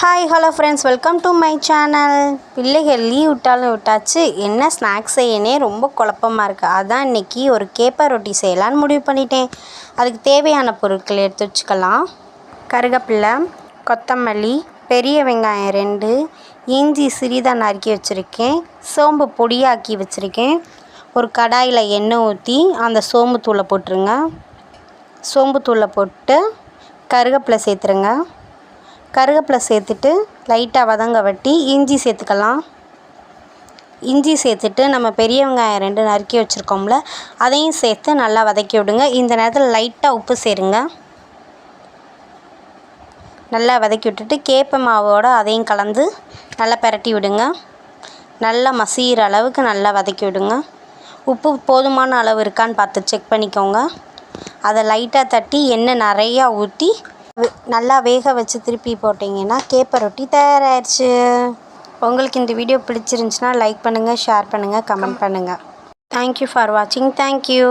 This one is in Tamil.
Hi hello friends welcome to my channel பிள்ளைகள் லீவ் விட்டாலும் விட்டாச்சு. என்ன ஸ்நாக்ஸ் செய்யனே ரொம்ப குழப்பமா இருக்குது அதான் இன்றைக்கி ஒரு கேப்ப ரொட்டி செய்யலான்னு முடிவு பண்ணிட்டேன். அதுக்கு தேவையான பொருட்கள் எடுத்து வச்சுக்கலாம். கருகப்பில்லை கொத்தமல்லி பெரிய வெங்காயம் ரெண்டு இஞ்சி சிறிதாக நறுக்கி வச்சுருக்கேன். சோம்பு பொடியாக்கி வச்சுருக்கேன். ஒரு கடாயில் எண்ணெய் ஊற்றி அந்த சோம்பு தூளை போட்டுருங்க. சோம்பு தூளை போட்டு கருகப்பில்லை சேர்த்துருங்க. கருவேப்பிலை சேர்த்துட்டு லைட்டாக வதங்க வட்டி இஞ்சி சேர்த்துக்கலாம். இஞ்சி சேர்த்துட்டு நம்ம பெரிய வெங்காயம் ரெண்டு நறுக்கி வச்சுருக்கோம்ல அதையும் சேர்த்து நல்லா வதக்கி விடுங்க. இந்த நேரத்தில் லைட்டாக உப்பு சேருங்க. நல்லா வதக்கி விட்டுட்டு கேப்ப மாவோடு அதையும் கலந்து நல்லா பிரட்டி விடுங்க. நல்லா மசிகிற அளவுக்கு நல்லா வதக்கி விடுங்க. உப்பு போதுமான அளவு இருக்கான்னு பார்த்து செக் பண்ணிக்கோங்க. அதை லைட்டாக தட்டி எண்ணெய் நிறையா ஊற்றி நல்லா வேக வச்சு திருப்பி போட்டிங்கன்னா கேப்ப ரொட்டி தயாராகிடுச்சு உங்களுக்கு இந்த வீடியோ பிடிச்சிருந்துச்சுன்னா லைக் பண்ணுங்கள் ஷேர் பண்ணுங்கள் கமெண்ட் பண்ணுங்கள் தேங்க்யூ ஃபார் வாட்சிங் தேங்க்யூ